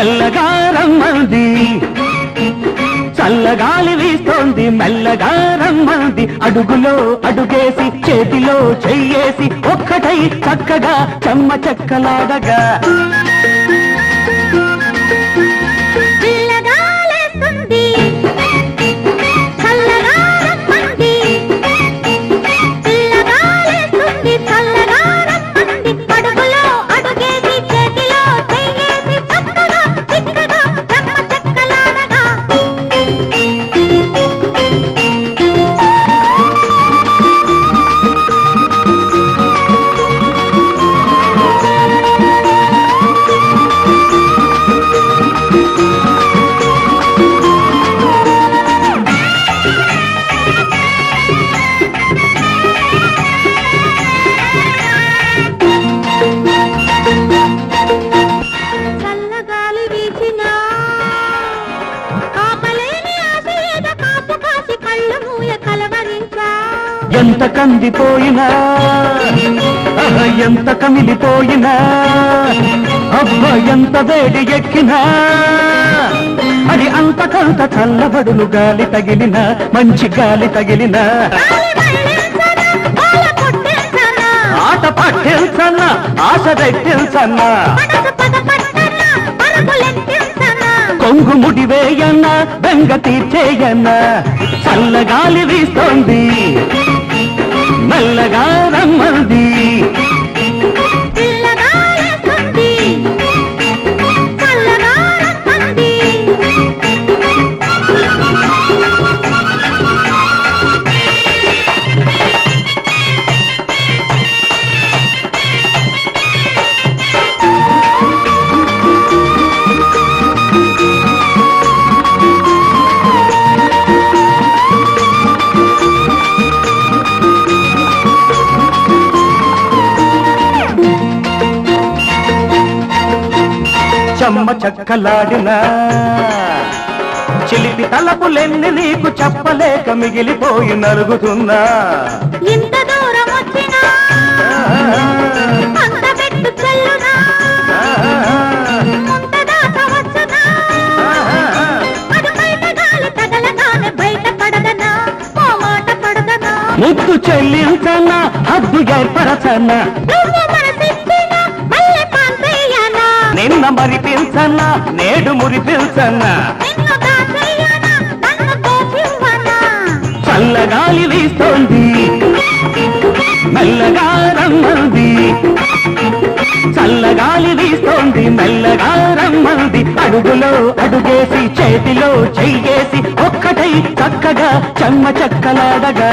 మెల్లగా రమ్మంది. చల్లగాలి వీస్తోంది మెల్లగా రమ్మంది. అడుగులో అడుగేసి చేతిలో చెయ్యేసి ఒక్కటై చక్కగా చెమ్మ చెక్కలాడగా. ఎంత కందిపోయినా అహ, ఎంత కమిలిపోయినా అబ్బ ఎంత వేడి ఎక్కినా. అది అంతకంత చల్లబడులు గాలి తగిలిన మంచి గాలి తగిలిన. ఆట పట్టెల్సన్న ఆశ రెట్టించన్న కొంగు ముడివేయన్న బెంగ తీర్చేయన్న చల్లగాలి వీస్తోంది. మెల్లగా రమ్మంది. చక్కలాడిన. చిలిపి తలపులెన్ని నీకు చెప్పలేక మిగిలిపోయి నలుగుతున్నా. ఇంత దూరం వచ్చినా? అంత పెట్టు చెల్లునా? ముంత నిన్న నేడు మురిపించన్న నిన్ను దాచేయనా నన్ను దోచివ్వనా చల్లగాలి వీస్తోంది మెల్లగా రమ్మంది చల్లగాలి వీస్తోంది మెల్లగా రమ్మంది అడుగులో అడుగేసి చేతిలో చెయ్యేసి ఒక్కటై చక్కగా చెమ్మ చెక్కలాడగా.